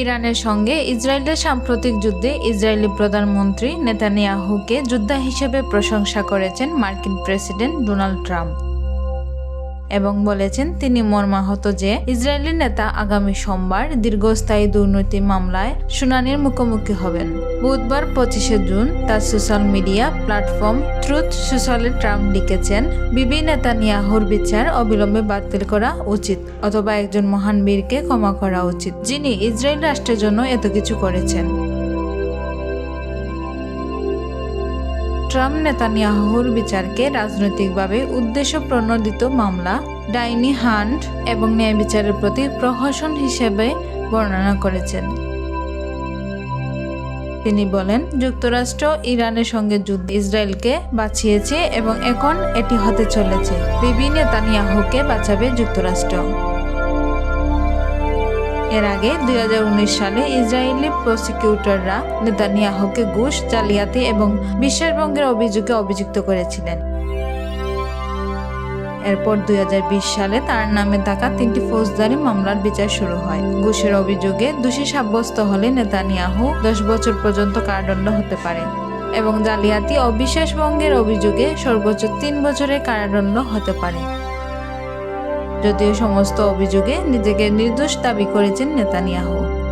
ইরানের সঙ্গে ইসরায়েলের সাম্প্রতিক যুদ্ধে ইসরায়েলি প্রধানমন্ত্রী নেতানিয়াহুকে যোদ্ধা হিসেবে প্রশংসা করেছেন মার্কিন প্রেসিডেন্ট ডোনাল্ড ট্রাম্প। এবং বলেছেন তিনি মর্মাহত যে ইসরায়েলি নেতা আগামী সোমবার দীর্ঘস্থায়ী দুর্নীতি মামলায় শুনানির মুখোমুখি হবেন। বুধবার পঁচিশে জুন তার সোশ্যাল মিডিয়া প্ল্যাটফর্ম ট্রুথ সোশ্যালে ট্রাম্প লিখেছেন, বিবি নেতানিয়াহুর বিচার অবিলম্বে বাতিল করা উচিত, অথবা একজন মহান বীরকে ক্ষমা করা উচিত, যিনি ইসরায়েল রাষ্ট্রের জন্য এত কিছু করেছেন। ট্রাম্প নেতানিয়াহুর বিচারকে রাজনৈতিকভাবে উদ্দেশ্য প্রণোদিত মামলা, ডাইনি হান্ট এবং ন্যায় বিচারের প্রতি প্রহসন হিসেবে বর্ণনা করেছেন। তিনি বলেন, যুক্তরাষ্ট্র ইরানের সঙ্গে যুদ্ধ ইসরায়েলকে বাঁচিয়েছে এবং এখন এটি হতে চলেছে। বিবি নেতানিয়াহুকে বাঁচাবে যুক্তরাষ্ট্র। এর আগে দুই হাজার উনিশ সালে ইসরায়েলি প্রসিকিউটররা নেতানিয়াহুকে ঘুষ, জালিয়াতি এবং বিশ্বাসভঙ্গের অভিযোগে অভিযুক্ত করেছিলেন। এরপর দুই হাজার বিশ সালে তার নামে থাকা তিনটি ফৌজদারি মামলার বিচার শুরু হয়। ঘুষের অভিযোগে দোষী সাব্যস্ত হলে নেতানিয়াহু দশ বছর পর্যন্ত কারাদণ্ড হতে পারে এবং জালিয়াতি ও অভিযোগে সর্বোচ্চ তিন বছরের কারাদণ্ড হতে পারে। যদিও সমস্ত অভিযোগে নিজেকে নির্দোষ দাবি করেছেন নেতানিয়াহু।